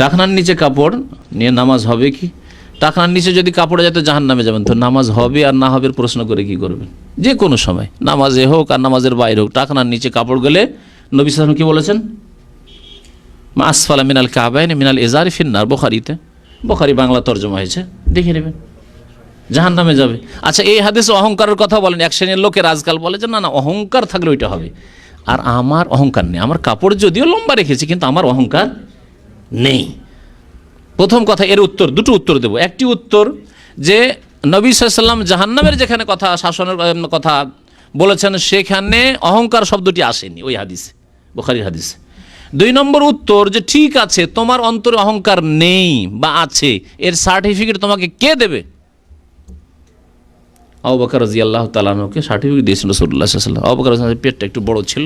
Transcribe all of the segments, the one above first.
টাকনার নিচে কাপড় নিয়ে নামাজ হবে কি? টাকনার নিচে যদি কাপড়ে যায় তো জাহান নামে যাবেন। তো নামাজ হবে আর না হবে প্রশ্ন করে কি করবেন? যে কোনো সময়, নামাজে হোক আর নামাজের বাইরে হোক, টাকনার নিচে কাপড় গেলে নবী সালাম কি বলেছেন? মা আসফালা মিনাল কাবাইন মিনাল এজারি ফিন্নার, বোখারিতে। বোখারি বাংলা তর্জমা হয়েছে, দেখে নেবেন। জাহান নামে যাবে। আচ্ছা এই হাদিসে অহংকারের কথা বলেন, এক শ্রেণির লোকের আজকাল বলে যে, না না, অহংকার থাকলে ওইটা হবে। আর আমার অহংকার নেই। আমার কাপড় যদিও লম্বা রেখেছি, কিন্তু আমার অহংকার নেই। প্রথম কথা, এর উত্তর, দুটো উত্তর দেব। একটি উত্তর যে, নবী সাল্লাম জাহান্নামের যেখানে কথা, শাসনের কথা বলেছেন, সেখানে অহংকার শব্দটি আসেনি ওই হাদিসে, বোখারির হাদিসে। দুই নম্বর উত্তর যে, ঠিক আছে, তোমার অন্তরে অহংকার নেই বা আছে, এর সার্টিফিকেট তোমাকে কে দেবে? আবুবাকর রাজি আল্লাহ তালানোকে সার্টিফিকেট দিয়েছিল রসুল্লাহ সাল্লাম আবুবাকর পেটটা একটু বড় ছিল,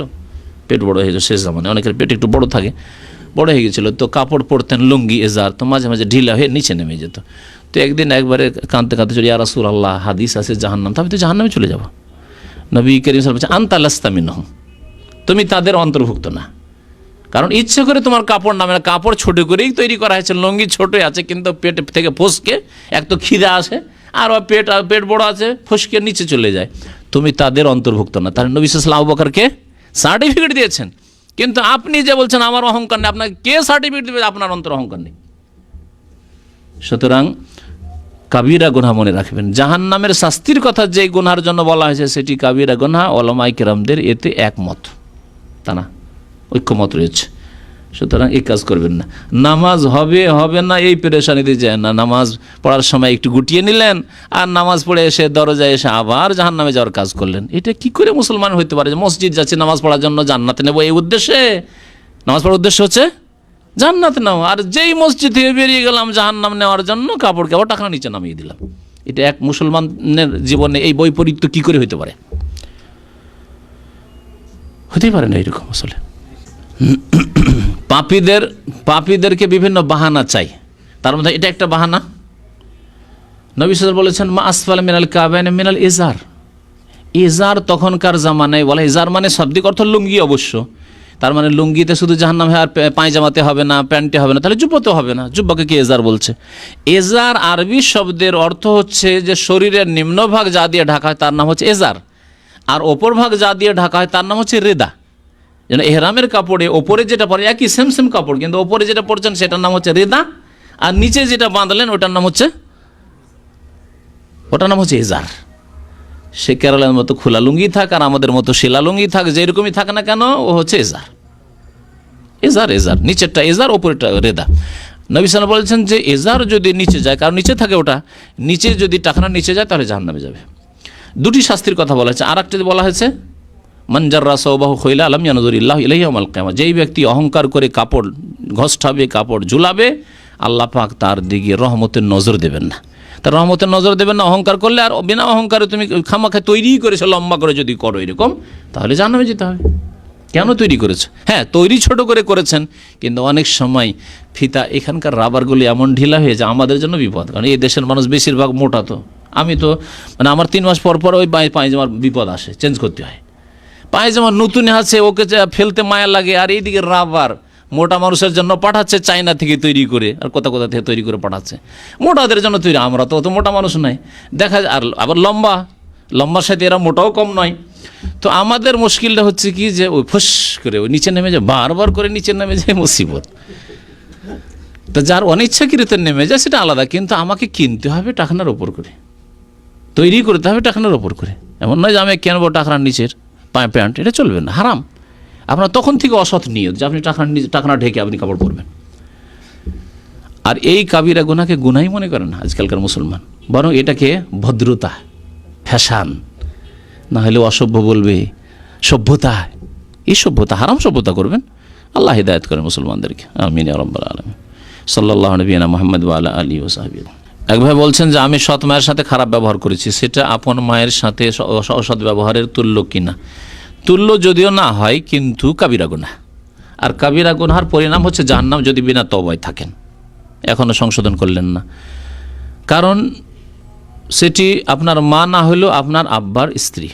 পেট বড় হয়েছে শেষ জামানে অনেকের পেট একটু বড় থাকে। বড় হয়ে গেছিল, তো কাপড় পরতেন লুঙ্গি, এজার, তো মাঝে মাঝে ঢিলা হয়ে নিচে নেমে যেত। তো একদিন একবারে কাঁদতে কাঁদতে চলে, ইয়া রাসুল আল্লাহ হাদিস আছে জাহান্নাম তো আমি তো জাহান্নামে চলে যাব। নবী করিম সাল বলছে আন্তালাস্তামিন তুমি তাদের অন্তর্ভুক্ত না। কারণ ইচ্ছে করে তোমার কাপড় নামে না, কাপড় ছোট করেই তৈরি করা হয়েছে, লুঙ্গি ছোটই আছে, কিন্তু পেট থেকে ফসকে, এক তো খিদে আসে, আর পেট পেট বড় আছে, ফসকে নিচে চলে যায়। তুমি তাদের অন্তর্ভুক্ত না। তাহলে নবী সাল্লাম আবু বকরকে সার্টিফিকেট দিয়েছেন। কিন্তু আপনি যে বলছেন আমার অহংকার নেই, আপনাকে কে সার্টিফিকেট দেবে? আপনার অন্তর অহংকার নেই। সুতরাং কাবিরা গুনহা মনে রাখবেন। জাহান নামের শাস্তির কথা যে গুনহার জন্য বলা হয়েছে, সেটি কাবিরা গুনহা ওলামাই কেরামদের এতে একমত। তা না, ঐক্যমত রয়েছে। সুতরাং এই কাজ করবেন না। নামাজ হবে হবে না, এই পেরেশানিতে যায় না। নামাজ পড়ার সময় একটু গুটিয়ে নিলেন আর নামাজ পড়ে এসে দরজায় এসে আবার জাহান নামে যাওয়ার কাজ করলেন। এটা কি করে মুসলমান হইতে পারে মসজিদ যাচ্ছে, নামাজ পড়ার জন্য জান্নাতে নেব এই উদ্দেশ্যে? নামাজ পড়ার উদ্দেশ্য হচ্ছে জান্নাত নাও আর যেই মসজিদ থেকে বেরিয়ে গেলাম জাহান্নাম নেওয়ার জন্য কাপড় কাপড় টাকা নিচে নামিয়ে দিলাম। এটা এক মুসলমানের জীবনে এই বৈপরীত্য কি করে হইতে পারে? হতেই পারে না এরকম আসলে। পাপীদের, পাপীদেরকে বিভিন্ন বাহানা চাই। তার মধ্যে এটা একটা বাহানা। নবী সাল বলেছেন, মা আসফাল মিনাল কাবেন মিনাল ইজার। ইজার তখনকার জামানায়, বলে ইজার মানে শাব্দিক অর্থ লুঙ্গি অবশ্য। তার মানে লুঙ্গিতে শুধু জাহান্নাম আর পায়জামাতে হবে না, প্যান্টে হবে না, তাহলে জুব্বতে হবে না। জুব্বাকে কি এজার বলছে? এজার আরবি শব্দের অর্থ হচ্ছে যে শরীরের নিম্নভাগ যা দিয়ে ঢাকা হয় তার নাম হচ্ছে এজার আর ওপর ভাগ যা দিয়ে ঢাকা হয় তার নাম হচ্ছে রেদা। যেন এহরামের কাপড়ে ওপরে যেটা পরে একই সেম সেম কাপড়, কিন্তু ওপরে যেটা পরছেন সেটার নাম হচ্ছে রেদা, আর নিচে যেটা বাঁধলেন ওটার নাম হচ্ছে ওটার নাম হচ্ছে এজার। সে কেরালার মতো খোলা লুঙ্গি থাক আর আমাদের মতো শিলা লুঙ্গি থাক, যেরকমই থাক না কেন, ও হচ্ছে এজার। এজার এজার, নিচেরটা এজার, ওপরেরটা রেদা। নবী সাল্লাম বলছেন যে এজার যদি নিচে যায়, কারণ নিচে থাকে ওটা, নিচে যদি টাকানা নিচে যায়, তাহলে জাহান্নামে যাবে। দুটি শাস্তির কথা বলা হয়েছে। আর একটা বলা হয়েছে মঞ্জাররা সৌবাহু খৈলা আলম জানজুরিল্লাহ ইলাইয়ামাল কামা যেই ব্যক্তি অহংকার করে কাপড় ঘষ্টাবে কাপড় ঝুলাবে, আল্লাহ পাক তার দিকে রহমতের নজর দেবেন না। তার রহমতের নজর দেবেন না, অহংকার করলে আর বিনা অহংকারে তুমি খামাখা তৈরি করেছ, লম্বা করে যদি করো এরকম, তাহলে জানাবে যেতে হবে। কেন তৈরি করেছে? হ্যাঁ তৈরি ছোট করে করেছেন, কিন্তু অনেক সময় ফিতা, এখানকার রাবারগুলি এমন ঢিলা হয়ে যায়, আমাদের জন্য বিপদ। কারণ এই দেশের মানুষ বেশিরভাগ মোটা তো। আমি তো মানে আমার তিন মাস পর পর ওই পায়ে পায়জামার বিপদ আসে চেঞ্জ করতে হয়। পায়জামা নতুন আছে, ওকে ফেলতে মায়া লাগে, আর এইদিকে রাবার। মোটা মানুষের জন্য পাঠাচ্ছে, চায়না থেকে তৈরি করে, আর কোথা কোথা থেকে তৈরি করে পাঠাচ্ছে। মোটাদের জন্য তৈরি, আমরা তো অত মোটা মানুষ নাই দেখা আর আবার লম্বা, লম্বার সাথে এরা মোটাও কম নয়। তো আমাদের মুশকিলটা হচ্ছে কি যে, ওই ফুস করে, ওই নিচে নেমে যায়, বারবার করে নিচে নেমে যায় মুসিবত। তো যার অনিচ্ছাকৃত নেমে যায়, সেটা আলাদা, কিন্তু আমাকে কিনতে হবে টাকানার ওপর করে। তৈরি করতে হবে টাকানার ওপর করে। এমন নয় যে আমি কেনবো টাকার নিচের। পায়ে প্যান্ট, এটা চলবে না, হারাম। আপনার তখন থেকে অসৎ নিয়ত যে আপনি টাকার নিচে টাকানা ঢেকে আপনি কাপড় পরবেন। আর এই কাবিরা গুনাকে গুনাই মনে করেন আজকালকার মুসলমান। বরং এটাকে ভদ্রতা, ফ্যাশান, না হলে অসভ্য বলবে, সভ্যতা, এই সভ্যতা, হারাম সভ্যতা করবেন। আল্লাহ হিদায়ত করেন মুসলমানদেরকে। আমিন রব্বাল আলম সাল্লাহ নবীনা মোহাম্মদ আলা আলী ও সাহাবি এক ভাই বলছেন যে, আমি সৎ মায়ের সাথে খারাপ ব্যবহার করেছি। সেটা আপন মায়ের সাথে অসৎ ব্যবহারের তুল্য কিনা? তুল্য যদিও না হয়, কিন্তু কাবিরা গুনাহ। আর কাবিরা গুনহার পরিণাম হচ্ছে জাহান্নাম যদি বিনা তবায় থাকেন। এখনও সংশোধন করলেন না। কারণ সেটি আপনার মা না হলেও আপনার আব্বার স্ত্রী।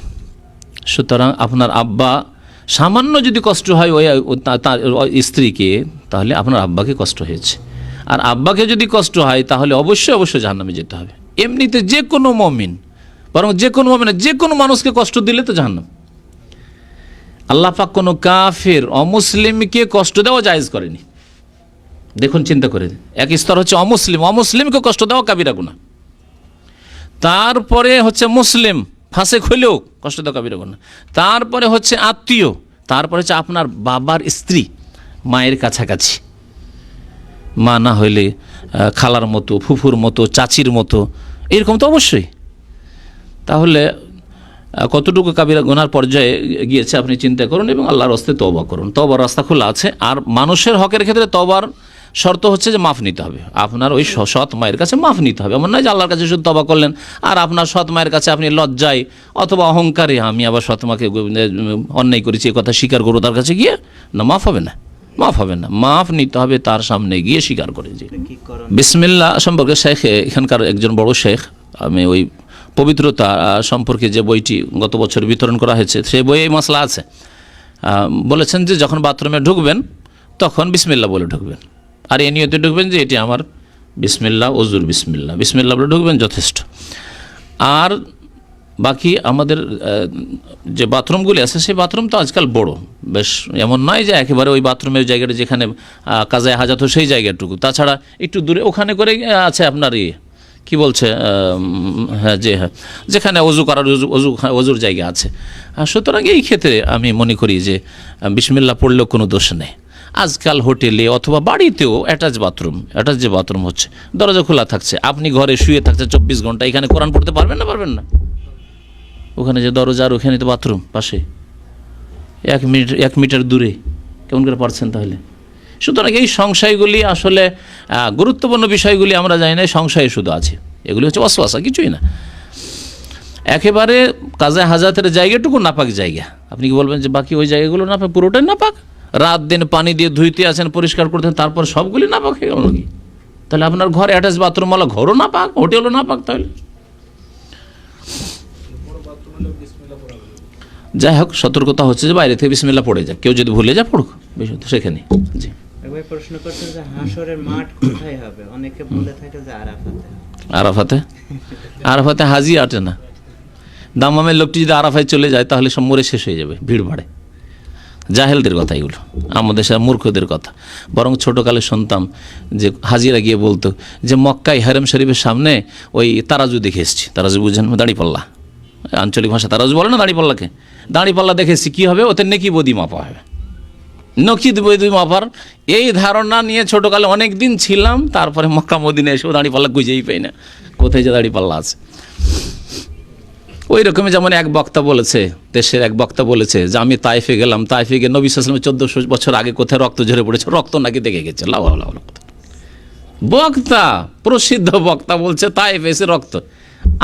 সুতরাং আপনার আব্বা সামান্য যদি কষ্ট হয় ওই স্ত্রীকে, তাহলে আপনার আব্বাকে কষ্ট হয়েছে। আর আব্বাকে যদি কষ্ট হয়, তাহলে অবশ্যই অবশ্যই জাহান্নামে যেতে হবে। এমনিতে যে কোনো মমিন, বরং যে কোনো মমিন, যে কোনো মানুষকে কষ্ট দিলে তো জাহান্নাম। আল্লাহ পাক কোনো কাফের, অমুসলিমকে কষ্ট দেওয়া জায়েজ করেনি। দেখুন, চিন্তা করে এক স্তর হচ্ছে অমুসলিম, অমুসলিমকে কষ্ট দেওয়া কাবিরা গুণা তারপরে হচ্ছে মুসলিম, ফাঁসে হইলেও কষ্ট দেওয়া কাবিরা গুণা তারপরে হচ্ছে আত্মীয়, তারপরে হচ্ছে আপনার বাবার স্ত্রী, মায়ের কাছাকাছি। মা না হইলে খালার মতো, ফুফুর মতো, চাচির মতো, এরকম তো অবশ্যই। তাহলে কতটুকু কাবিরা গোনার পর্যায়ে গিয়েছে আপনি চিন্তা করুন এবং আল্লাহর হস্তে তবা করুন। তবার রাস্তা খোলা আছে। আর মানুষের হকের ক্ষেত্রে তবার শর্ত হচ্ছে যে মাফ নিতে হবে। আপনার ওই সৎ মায়ের কাছে মাফ নিতে হবে। এমন নয় যে আল্লাহর কাছে শুধু তবা করলেন, আর আপনার সৎ মায়ের কাছে আপনি লজ্জায় অথবা অহংকারে, আমি আবার সৎ মাকে অন্যায় করেছি এই কথা স্বীকার করব, তার কাছে গিয়ে না, মাফ হবে না। মাফ হবে না মাফ নিতে হবে তার সামনে গিয়ে স্বীকার করে যে। বিসমিল্লা সম্পর্কে শেখ এখানকার একজন বড় শেখ আমি ওই পবিত্রতা সম্পর্কে যে বইটি গত বছর বিতরণ করা হয়েছে সেই বইয়ে এই মশলা আছে। বলেছেন যে যখন বাথরুমে ঢুকবেন তখন বিসমিল্লা বলে ঢুকবেন। আর এ নিয়তে ঢুকবেন যে এটি আমার বিসমিল্লা ওজুর বিসমিল্লা বিসমিল্লা বলে ঢুকবেন যথেষ্ট। আর বাকি আমাদের যে বাথরুমগুলি আছে, সেই বাথরুম তো আজকাল বড়। বেশ এমন নয় যে একেবারে ওই বাথরুমের জায়গাটা যেখানে কাজায় হাজাত সেই জায়গাটুকু। তাছাড়া একটু দূরে ওখানে করে আছে আপনার ইয়ে কী বলছে হ্যাঁ যে হ্যাঁ যেখানে অজু করার অজু অজু, অজুর জায়গা আছে। সুতরাং এই ক্ষেত্রে আমি মনে করি যে বিসমিল্লা পড়লেও কোনো দোষ নেই। আজকাল হোটেলে অথবা বাড়িতেও অ্যাটাচ বাথরুম, অ্যাটাচ যে বাথরুম হচ্ছে, দরজা খোলা থাকছে, আপনি ঘরে শুয়ে থাকছে চব্বিশ ঘণ্টা, এখানে কোরআন পড়তে পারবেন না পারবেন না? ওখানে যে দরজার ওখানে তো বাথরুম পাশে। এক মিনিট, এক মিটার দূরে। কেমন করে পারছেন তাহলে? সুতরাং এই সংশয়গুলি আসলে গুরুত্বপূর্ণ বিষয়গুলি আমরা জানি না সংশয় শুধু আছে। এগুলি হচ্ছে অশ্বাসা কিছুই না। একেবারে কাজে হাজাতের জায়গাটুকু নাপাক জায়গা। আপনি কি বলবেন যে বাকি ওই জায়গাগুলো নাপাক? পুরোটাই নাপাক? রাত দিন পানি দিয়ে ধুইতে আছেন, পরিষ্কার করতেন তারপর সবগুলি নাপাক হয়ে গেল নাকি? তাহলে আপনার ঘর অ্যাটাচ বাথরুম হলো ঘরও নাপাক, হোটেলও নাপাক তাহলে? যাই হোক সতর্কতা হচ্ছে যে বাইরে থেকে বিসমিল্লা পড়ে যাক। কেউ যদি ভুলে যায় পড়ুক সেখানে। জি। প্রশ্ন করছেন যে হাসরের মাঠ কোথায় হবে? অনেকে বলে থাকে যে আরাফাতে। আরাফাতে? আরাফাতে হাজি আটে না। দামামের লোকটি যদি আরাফায় চলে যায় তাহলে সব মরে শেষ হয়ে যাবে ভিড় বাড়ে। জাহেলদের কথা এগুলো আমাদের মূর্খদের কথা। বরং ছোটোকালে শুনতাম যে হাজিরা গিয়ে বলতো যে মক্কায় হারেম শরীফের সামনে ওই তারাজু দেখে এসছি। তারাজু বুঝেন দাঁড়িপাল্লা আঞ্চলিক ভাষা তারাজু বলে না দাঁড়িপাল্লাকে? দাঁড়িপাল্লা দেখেছি কী হবে? ওতে নেকি বদি মাপা হবে। নকিদ বৈদ্যুৎ মাপার এই ধারণা নিয়ে ছোটোকালে অনেক দিন ছিলাম, তারপরে মক্কা মদিনে এসেও দাঁড়িপাল্লা গুজেই পাই না। কোথায় যে দাঁড়িপাল্লা আছে? ওই রকমই যেমন এক বক্তা বলেছে, দেশের এক বক্তা বলেছে যে, আমি তাইফে গেলাম। তাইফে গিয়ে নবী সালামের চোদ্দশো বছর আগে কোথায় রক্ত ঝরে পড়েছে? রক্ত নাকি দেখে গেছে। লাভ লাভ বক্তা, প্রসিদ্ধ বক্তা বলছে, তাইফ এসে রক্ত।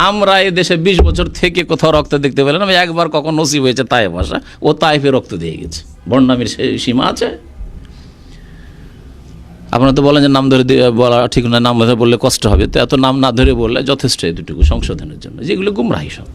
আমরা দেশে বিশ বছর থেকে কোথাও রক্ত দেখতে পেলাম একবার কখন নসিব হয়েছে তায়েফ আসা, ও তাইফে রক্ত দিয়ে গেছে। বর্ণামীর সীমা আছে। আপনারা তো বলেন যে নাম ধরে বলা ঠিক না, নাম ধরে বললে কষ্ট হবে। তো এত নাম না ধরে বললে যথেষ্ট এতটুকু সংশোধনের জন্য। যেগুলো গুমরাহি সব।